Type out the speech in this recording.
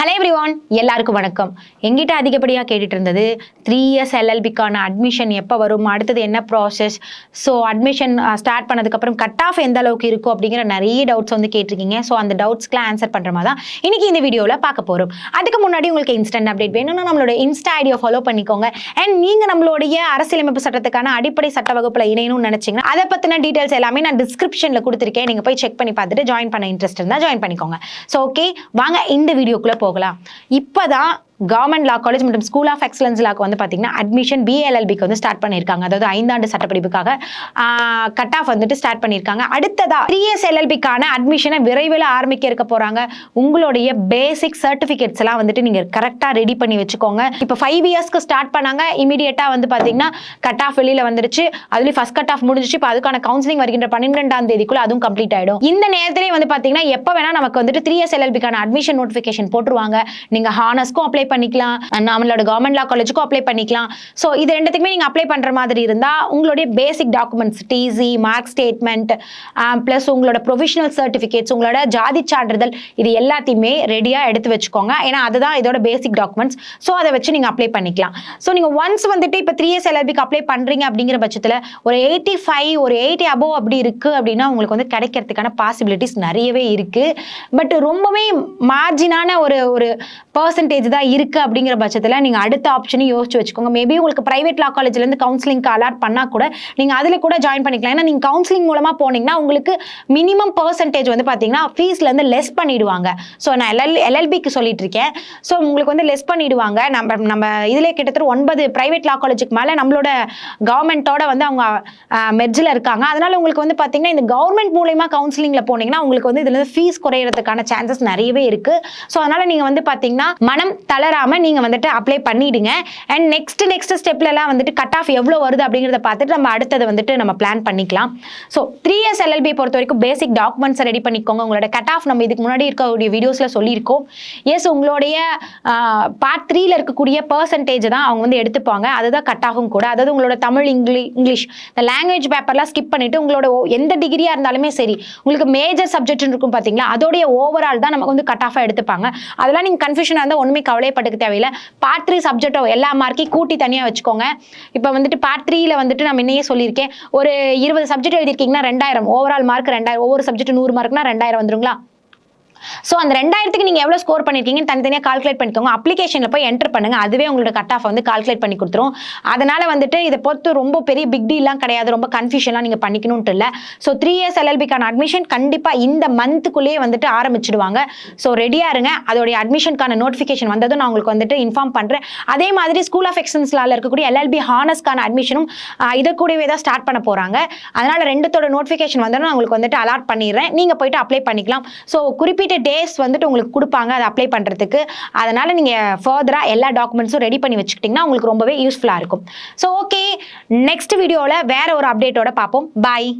Hello every one எல்லாருக்கும் வணக்கம். எங்கிட்ட அதிகப்படியாக கேட்டுட்டு இருந்தது த்ரீ இயர்ஸ் எல்எல்பிக்கான அட்மிஷன் எப்போ வரும் அடுத்தது என்ன ப்ராசஸ் ஸோ அட்மிஷன் ஸ்டார்ட் பண்ணதுக்கப்புறம் கட் ஆஃப் எந்த அளவுக்கு இருக்கும் அப்படிங்கிற நிறைய டவுட்ஸ் வந்து கேட்டிருக்கீங்க. ஸோ அந்த டவுட்ஸ்க்குலாம் ஆன்சர் பண்ணுற மாதிரி தான் இன்னைக்கு இந்த வீடியோவில் பார்க்க போகிறோம் அதுக்கு முன்னாடி உங்களுக்கு இன்ஸ்டன்ட் அப்டேட் வேணும்னா நம்மளோட இன்ஸ்டா ஐடியை ஃபாலோ பண்ணிக்கோங்க. அண்ட் நீங்கள் நம்மளுடைய அரசியலமைப்பு சட்டத்துக்கான அடிப்படை சட்ட வகுப்பில் இணையணும்னு நினச்சிங்கன்னா அதை பற்றின டீட்டெயில்ஸ் எல்லாமே நான் டிஸ்கிரிப்ஷனில் கொடுத்துருக்கேன். நீங்கள் போய் செக் பண்ணி பார்த்துட்டு ஜாயின் பண்ண இன்ட்ரெஸ்ட் இருந்தால் ஜாயின் பண்ணிக்கோங்க. ஸோ ஓகே வாங்க இந்த வீடியோக்குள்ளே போகலாம். இப்போ தான் கவர்மெண்ட் லா காலேஜ் மற்றும் ஸ்கூல் ஆஃப் எக்ஸலன்ஸ் லாக்கு வந்து பார்த்தீங்கன்னா அட்மிஷன் பிஎல்எல்பிக்கு வந்து ஸ்டார்ட் பண்ணியிருக்காங்க. அதாவது ஐந்தாண்டு சட்டப்படிப்புக்காக கட் ஆஃப் வந்துட்டு ஸ்டார்ட் பண்ணியிருக்காங்க. அடுத்ததா த்ரீ இயர்ஸ் எல்எல்பிக்கான அட்மிஷனை விரைவில் ஆரம்பிக்க இருக்க போகிறாங்க உங்களுடைய பேசிக் சர்டிஃபிகேட்ஸ் எல்லாம் வந்துட்டு நீங்கள் கரெக்டாக ரெடி பண்ணி வச்சுக்கோங்க. இப்போ ஃபைவ் இயர்ஸ்க்கு ஸ்டார்ட் பண்ணாங்க. இமீடியட்டாக வந்து பார்த்தீங்கன்னா கட் ஆஃப் வெளியில் வந்துருச்சு. அதுலேயும் ஃபஸ்ட் கட் ஆஃப் முடிஞ்சிச்சு. இப்போ அதுக்கான கவுன்சிலிங் வருகின்ற பன்னிரெண்டாம் தேதிக்குள்ள அதுவும் கம்ப்ளீட் ஆகிடும் இந்த நேரத்திலே வந்து பார்த்தீங்கன்னா எப்போ வேணால் நமக்கு வந்துட்டு த்ரீ இயர்ஸ் எல்எல்பிக்கான அட்மிஷன் நோட்டிஃபிகேஷன் போட்டுருவாங்க. நீங்கள் ஹானஸ்க்கும் அப்ளை பண்ணிக்கலாம். நம்மளோட கவர்மெண்ட் லா காலேஜுக்கும் அப்ளை பண்ணிக்கலாம். ஸோ இது ரெண்டுத்துக்குமே நீங்கள் அப்ளை பண்ணுற மாதிரி இருந்தால் உங்களுடைய basic documents TC mark statement plus உங்களோட ப்ரொஃபஷனல் சர்டிஃபிகேட்ஸ் உங்களோட ஜாதி சான்றிதழ் இது எல்லாத்தையுமே ரெடியாக எடுத்து வச்சுக்கோங்க. ஏன்னா அதுதான் இதோட பேசிக் டாக்குமெண்ட்ஸ் ஸோ அதை வச்சு நீங்கள் அப்ளை பண்ணிக்கலாம். ஸோ நீங்கள் ஒன்ஸ் வந்துட்டு இப்போ த்ரீ இயர்ஸ் எல்எல்பிக்கு அப்ளை பண்ணுறீங்க அப்படிங்கிற பட்சத்தில் ஒரு எயிட்டி ஃபைவ் ஒரு எயிட்டி அபோவ் அப்படி இருக்குது அப்படின்னா உங்களுக்கு வந்து கிடைக்கிறதுக்கான பாசிபிலிட்டிஸ் நிறையவே இருக்குது பட் ரொம்பவே மார்ஜினான ஒரு ஒரு பர்சன்டேஜ் தான் இருக்குது அப்படிங்கிற பட்சத்தில் நீங்கள் அடுத்த ஆப்ஷனையும் யோசிச்சு வச்சுக்கோங்க. மேபி உங்களுக்கு ப்ரைவேட் லா காலேஜ்லேருந்து கவுன்சிலிங்க்கு அலாட் பண்ணால் கூட நீங்கள் அதில் கூட ஜாயின் பண்ணிக்கலாம். ஏன்னா நீங்கள் கவுன்சிலிங் மூலமாக போனீங்கன்னா உங்களுக்கு மினிமம் பர்சன்டேஜ் வந்து பார்த்தீங்கன்னா ஃபீஸ்லேருந்து லெஸ் பண்ணிடுவாங்க. ஸோ நான் எல்எல் எல்எல்பிக்கு சொல்லிட்டு இருக்கேன் ஸோ உங்களுக்கு வந்து லெஸ் பண்ணிடுவாங்க. நம்ம நம்ம இதில் கிட்டத்தட்ட ஒன்பது ப்ரைவேட் லா காலேஜுக்கு மேலே நம்மளோட கவர்மெண்ட்டோட வந்து அவங்க மெர்ஜில் இருக்காங்க. அதனால உங்களுக்கு வந்து பார்த்தீங்கன்னா இந்த கவர்மெண்ட் மூலயமா கவுன்சிலிங்கில் போனீங்கன்னா உங்களுக்கு வந்து இதுல ஃபீஸ் குறையிறதுக்கான சான்சஸ் நிறையவே இருக்கு. ஸோ அதனால நீங்கள் வந்து பார்த்தீங்கன்னா மனம் தளராமல் நீங்கள் வந்துட்டு அப்ளை பண்ணிவிடுங்க அண்ட் நெக்ஸ்ட் நெக்ஸ்ட் ஸ்டெப்லலாம் வந்துட்டு கட் ஆஃப் எவ்வளோ வருது அப்படிங்கிறத பார்த்துட்டு நம்ம அடுத்தது வந்துட்டு நம்ம பிளான் பண்ணிக்கலாம். ஸோ த்ரீ இயர்ஸ் எல்எல்பி பொறுத்த வரைக்கும் பேசிக் டாக்குமெண்ட்ஸை ரெடி பண்ணிக்கோங்க. உங்களோட கட் ஆஃப் நம்ம இதுக்கு முன்னாடி இருக்கக்கூடிய வீடியோஸில் சொல்லியிருக்கோம். எஸ் உங்களுடைய பார்ட் த்ரீல இருக்கக்கூடிய பர்சன்டேஜ் தான் அவங்க வந்து எடுத்துப்பாங்க. அதுதான் கட் ஆகும் கூட. அதாவது உங்களோட தமிழ் இங்கிலீஷ் இங்கிலீஷ் இந்த லாங்குவேஜ் பேப்பர்லாம் ஸ்கிப் பண்ணிவிட்டு உங்களோட எந்த டிகிரியாக இருந்தாலுமே சரி உங்களுக்கு மேஜர் சப்ஜெக்ட்னு இருக்கும் பார்த்தீங்களா அதோடைய ஓவரால் தான் நமக்கு வந்து கட் ஆஃபாக எடுத்துப்பாங்க. அதெல்லாம் நீங்கள் கன்ஃபியூஷனாக இருந்தால் ஒன்றுமே கவலைப்பட்டுக்க தேவையில்லை. பார்ட் த்ரீ சப்ஜெக்டோ எல்லா மார்க்கையும் கூட்டி தனியாக வச்சுக்கோங்க. இப்போ வந்துட்டு பார்ட் த்ரீயில் வந்துட்டு நம்ம இன்னையே சொல்லியிருக்கேன். ஒரு இருபது சப்ஜெக்ட் எழுதியிருக்கீங்கன்னா ரெண்டாயிரம். ஓவரால் மார்க் ரெண்டாயிரம். ஒவ்வொரு சப்ஜெக்ட் நூறு மார்க்னா ரெண்டாயிரம் வந்துருங்களா? ஸோ அந்த ரெண்டாயிரத்துக்கு நீங்கள் எவ்வளோ ஸ்கோர் பண்ணியிருக்கீங்கன்னு தனித்தனியாக கால்குலேட் பண்ணிக்கோங்க. அப்ளிகேஷனில் போய் என்டர் பண்ணுங்கள் அதுவே உங்களோட கட் ஆஃப் வந்து கால்குலேட் பண்ணி கொடுத்துரும். அதனால் வந்துட்டு இதை பொறுத்து ரொம்ப பெரிய பிக் டீலாம் கிடையாது. ரொம்ப கன்ஃபியூஷன்லாம் நீங்கள் பண்ணிக்கணும்ட்டு இல்லை. ஸோ த்ரீ இயர்ஸ் எல்எல்பிக்கான அட்மிஷன் கண்டிப்பாக இந்த மந்த்துக்குள்ளேயே வந்துட்டு ஆரம்பிச்சிடுவாங்க. ஸோ ரெடியாக இருங்க. அதோடைய அட்மிஷனுக்கான நோட்டிஃபிகேஷன் வந்ததும் நான் உங்களுக்கு வந்துட்டு இன்ஃபார்ம் பண்ணுறேன் அதே மாதிரி ஸ்கூல் ஆஃப் எக்ஸன்ஸ்லால இருக்கக்கூடிய எல்எல்பி ஹானஸ்க்கான அட்மிஷனும் இதை கூடவே தான் ஸ்டார்ட் பண்ண போகிறாங்க அதனால் ரெண்டுத்தோட நோட்டிஃபிகேஷன் வந்ததும் நான் உங்களுக்கு வந்துட்டு அலாட் பண்ணிடுறேன். நீங்கள் போயிட்டு அப்ளை பண்ணிக்கலாம். ஸோ குறிப்பிட்ட டேஸ் வந்துட்டு உங்களுக்கு கொடுப்பாங்க. அதை அப்ளை பண்ணுறதுக்கு அதனால் நீங்கள் ஃபர்தராக எல்லா டாக்குமெண்ட்ஸும் ரெடி பண்ணி வச்சுக்கிட்டிங்கன்னா உங்களுக்கு ரொம்பவே யூஸ்ஃபுல்லாக இருக்கும். ஸோ ஓகே நெக்ஸ்ட் வீடியோவில் வேறு ஒரு அப்டேட்டோட பார்ப்போம். பாய்